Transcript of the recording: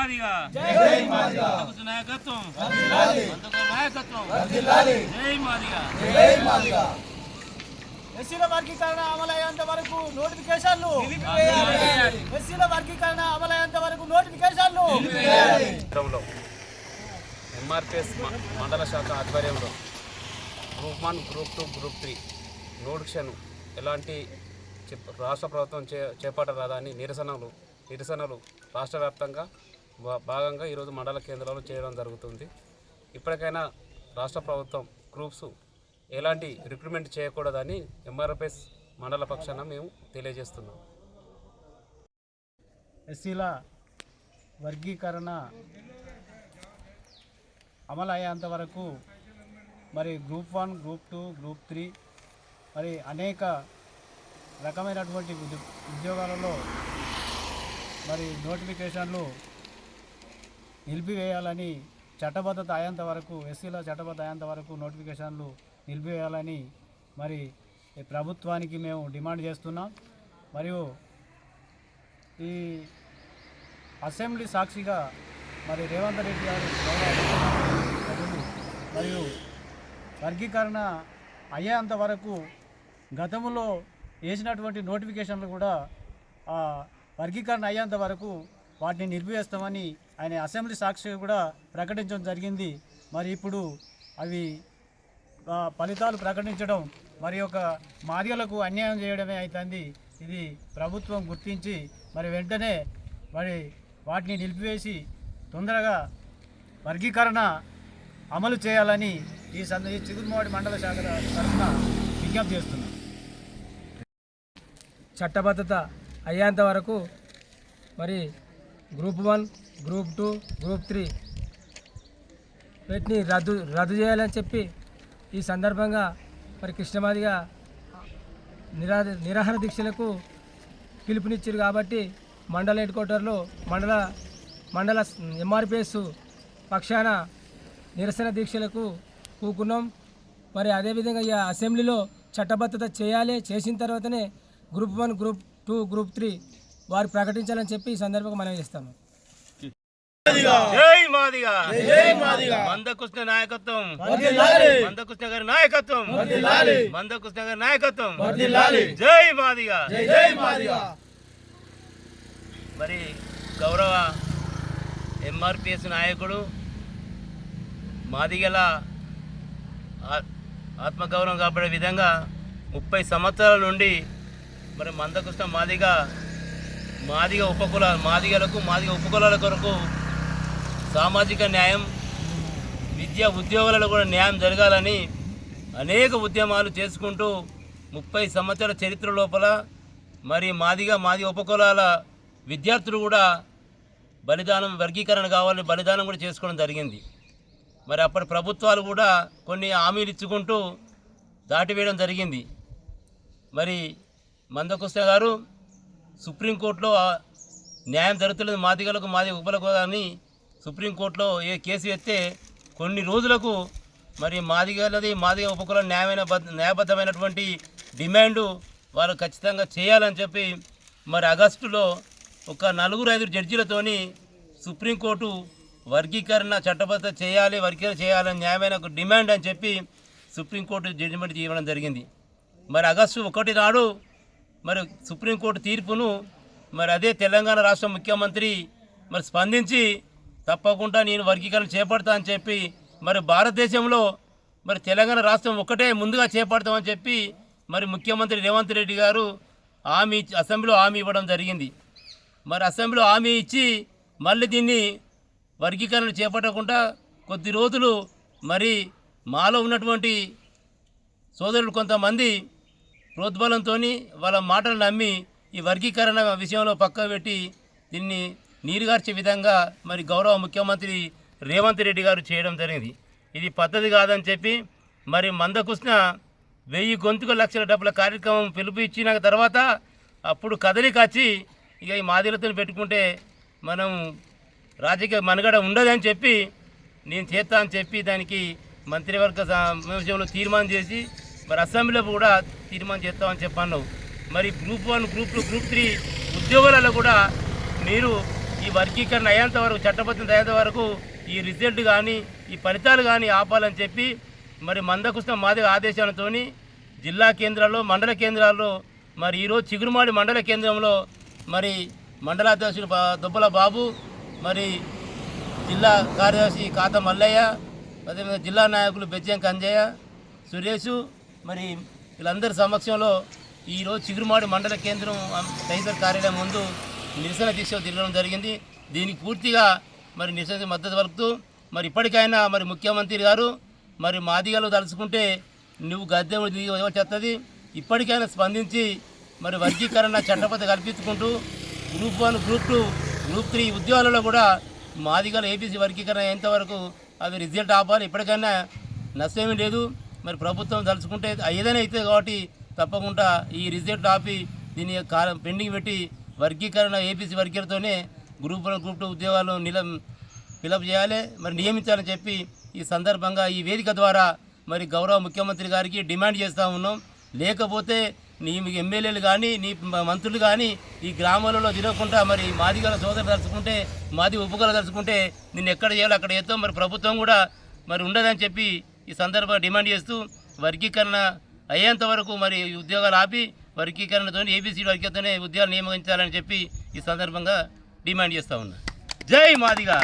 మాదిగా జై మాదిగా. మందకృష్ణ నాయకత్వం. మందకృష్ణ నాయకత్వం. జై మాదిగా. జై మాదిగా. ఎస్సీల వర్గీకరణ అమలయ్యేంత వరకు నోటిఫికేషన్లు. ఎస్సీల వర్గీకరణ అమలయ్యేంత వరకు నోటిఫికేషన్లు. కేంద్రంలో ఎంఆర్పిఎస్ మండల శాఖ ఆధ్వర్యంలో group one group two group three notification ఎలాంటి చెప్- రాష్ట్ర ప్రభుత్వం చే చేపట్టరాదని నిరసనలు నిరసనలు రాష్ట్ర వ్యాప్తంగా భాగంగా ఈరోజు మండల కేంద్రాలు చేయడం జరుగుతుంది. ఇప్పటికైనా రాష్ట్ర ప్రభుత్వం గ్రూప్స్ ఎలాంటి రిక్రూట్మెంట్ చేయకూడదని ఎంఆర్ఎఫ్ఎస్ మండల పక్షాన మేము తెలియజేస్తున్నాం. ఎస్సీల వర్గీకరణ అమలు అయ్యేంత వరకు మరి group one group two group three మరి అనేక రకమైనటువంటి ఉద్యోగాలలో మరి నోటిఫికేషన్లు నిలిపివేయాలని చట్టబద్ధత అయ్యేంత వరకు ఎస్సీల చట్టబద్ధత అయ్యేంత వరకు నోటిఫికేషన్లు నిలిపివేయాలని మరి ఈ ప్రభుత్వానికి మేము డిమాండ్ చేస్తున్నాం. మరియు ఈ అసెంబ్లీ సాక్షిగా మరి రేవంత్ రెడ్డి గారు మరియు వర్గీకరణ అయ్యేంత వరకు గతంలో వేసినటువంటి నోటిఫికేషన్లు కూడా వర్గీకరణ అయ్యేంత వరకు వాటిని నిలిపివేస్తామని ఆయన అసెంబ్లీ సాక్షిగా కూడా ప్రకటించడం జరిగింది. మరి ఇప్పుడు అవి ఫలితాలు ప్రకటించడం మరి ఒక మాదిగలకు అన్యాయం చేయడమే అవుతుంది ఇది ప్రభుత్వం గుర్తించి మరి వెంటనే మరి వాటిని నిలిపివేసి తొందరగా వర్గీకరణ అమలు చేయాలని ఈ సంద ఈ చిగురుమాడి మండల శాఖ తరఫున విజ్ఞప్తి చేస్తున్నాం. చట్టబద్ధత అయ్యేంత వరకు మరి group one group two group three. వీటిని రద్దు రద్దు చేయాలని చెప్పి ఈ సందర్భంగా మరి కృష్ణమాదిగా నిరా నిరాహార దీక్షలకు పిలుపునిచ్చారు కాబట్టి మండల హెడ్ క్వార్టర్లో మండల మండల ఎంఆర్పిఎస్ పక్షాన నిరసన దీక్షలకు కూకున్నాం. మరి అదేవిధంగా ఈ అసెంబ్లీలో చట్టబద్ధత చేయాలి చేసిన తర్వాతనే group one group two group three వారు ప్రకటించాలని చెప్పి ఈ సందర్భంగా మనం చేస్తాము. జై మాదిగా. జై మాదిగా. మందకృష్ణ నాయకత్వం. మందకృష్ణ గారి నాయకత్వం. మందకృష్ణ గారి నాయకత్వం. జై మాదిగా. జై మాదిగా. మరి గౌరవ ఎంఆర్పిఎస్ నాయకుడు మాదిగల ఆత్మగౌరవం కాపాడే విధంగా ముప్పై సంవత్సరాల నుండి మరి మందకృష్ణ మాదిగ మాదిగ ఉపకుల మాదిగలకు మాదిగ ఉపకులాల కొరకు సామాజిక న్యాయం విద్యా ఉద్యోగాలలో కూడా న్యాయం జరగాలని అనేక ఉద్యమాలు చేసుకుంటూ ముప్పై సంవత్సరాల చరిత్ర లోపల మరి మాదిగా మాది ఉపకులాల విద్యార్థులు కూడా బలిదానం వర్గీకరణ కావాలని బలిదానం కూడా చేసుకోవడం జరిగింది. మరి అప్పటి ప్రభుత్వాలు కూడా కొన్ని హామీలు ఇచ్చుకుంటూ దాటివేయడం జరిగింది. మరి మందకృష్ణ గారు సుప్రీంకోర్టులో న్యాయం జరుగుతులేదు మాదిగలకు మాది ఉపలకు అని సుప్రీంకోర్టులో ఏ కేసు ఎత్తే కొన్ని రోజులకు మరి మాదిగలది మాదిగ ఉపకుల న్యాయమైన న్యాయబద్ధమైనటువంటి డిమాండు వాళ్ళు ఖచ్చితంగా చేయాలని చెప్పి మరి ఆగస్టులో ఒక నలుగురు ఐదు జడ్జీలతోని సుప్రీంకోర్టు వర్గీకరణ చట్టబద్ధ చేయాలి వర్గీకరణ చేయాలని న్యాయమైన ఒక డిమాండ్ అని చెప్పి సుప్రీంకోర్టు జడ్జిమెంట్ చేయడం జరిగింది. మరి ఆగస్టు ఒకటి నాడు మరి సుప్రీంకోర్టు తీర్పును మరి అదే తెలంగాణ రాష్ట్ర ముఖ్యమంత్రి మరి స్పందించి తప్పకుండా నేను వర్గీకరణ చేపడతా అని చెప్పి మరి భారతదేశంలో మరి తెలంగాణ రాష్ట్రం ఒక్కటే ముందుగా చేపడతామని చెప్పి మరి ముఖ్యమంత్రి రేవంత్ రెడ్డి గారు హామీ ఇచ్చి- అసెంబ్లీలో హామీ ఇవ్వడం జరిగింది. మరి అసెంబ్లీలో హామీ ఇచ్చి మళ్ళీ దీన్ని వర్గీకరణ చేపట్టకుండా కొద్ది రోజులు మరి మాలో ఉన్నటువంటి సోదరులు కొంతమంది ప్రోద్బలంతో వాళ్ళ మాటలు నమ్మి ఈ వర్గీకరణ విషయంలో పక్క పెట్టి దీన్ని నీరుగార్చే విధంగా మరి గౌరవ ముఖ్యమంత్రి రేవంత్ రెడ్డి గారు చేయడం జరిగింది. ఇది పద్ధతి కాదని చెప్పి మరి మందకృష్ణ వెయ్యి గొంతుకు లక్షల డబ్బుల కార్యక్రమం పిలుపు ఇచ్చిన తర్వాత అప్పుడు కదలిక వచ్చి ఇక ఈ మాదిలతో పెట్టుకుంటే మనం రాజకీయ మనుగడ ఉండదని చెప్పి నేను చేస్తా అని చెప్పి దానికి మంత్రివర్గ సమావేశంలో తీర్మానం చేసి మరి అసెంబ్లీలో కూడా తీర్మానం చేస్తామని చెప్పాను మరి group one group two group three ఉద్యోగాలలో కూడా మీరు ఈ వర్గీకరణ అయ్యేంత వరకు చట్టబద్ధత అయ్యేంత వరకు ఈ రిజల్ట్ కానీ ఈ ఫలితాలు కానీ ఆపాలని చెప్పి మరి మందకృష్ణ మాదిగ ఆదేశాలతోని జిల్లా కేంద్రాల్లో మండల కేంద్రాల్లో మరి ఈరోజు చిగురుమాడి మండల కేంద్రంలో మరి మండలాధ్యక్షుడు బా- దుబ్బల బాబు మరి జిల్లా కార్యదర్శి కాత మల్లయ్య అదేవిధంగా జిల్లా నాయకులు బెజ్జం కంజయ్య సురేషు మరి వీళ్ళందరి సమక్షంలో ఈరోజు చిగురుమాడి మండల కేంద్రం తదితర కార్యాలయం ముందు నిరసన దీక్ష తిరగడం జరిగింది. దీనికి పూర్తిగా మరి నిరసన మద్దతు పలుకుతూ మరి ఇప్పటికైనా మరి ముఖ్యమంత్రి గారు మరి మాదిగలు తలుచుకుంటే నువ్వు గద్దె చేస్తుంది? ఇప్పటికైనా స్పందించి మరి వర్గీకరణ చట్టపతి కల్పించుకుంటూ group one group two group three ఉద్యోగాలలో కూడా మాదిగల ఏపీసీ వర్గీకరణ ఎంతవరకు అవి రిజల్ట్ ఆపాలి. ఇప్పటికైనా నష్టమేమీ లేదు. మరి ప్రభుత్వం తలుచుకుంటే ఏదైనా అయితే కాబట్టి తప్పకుండా ఈ రిజల్ట్ ఆపి దీని కాలం పెండింగ్ పెట్టి వర్గీకరణ ఏపీసీ వర్గీకరణతోనే గ్రూప్ వన్ గ్రూప్ టూ ఉద్యోగాలు నిల ఫిలప్ చేయాలి. మరి నియమించాలని చెప్పి ఈ సందర్భంగా ఈ వేదిక ద్వారా మరి గౌరవ ముఖ్యమంత్రి గారికి డిమాండ్ చేస్తూ ఉన్నాం. లేకపోతే నీ ఎమ్మెల్యేలు కానీ నీ మంత్రులు కానీ ఈ గ్రామాలలో తిరగకుండా మరి మాది గల సోదరు తలుచుకుంటే మాది ఉపకూల తలుచుకుంటే నిన్ను ఎక్కడ చేయాలో అక్కడ చేస్తాం. మరి ప్రభుత్వం కూడా మరి ఉండదని చెప్పి ఈ సందర్భంగా డిమాండ్ చేస్తూ వర్గీకరణ అయ్యేంత వరకు మరి ఈ ఉద్యోగాలు ఆపి వర్గీకరణతో ఏబీసీ వర్గీకరణతోనే ఉద్యోగాలు నియమించాలని చెప్పి ఈ సందర్భంగా డిమాండ్ చేస్తూ ఉన్నా. జై మాదిగా!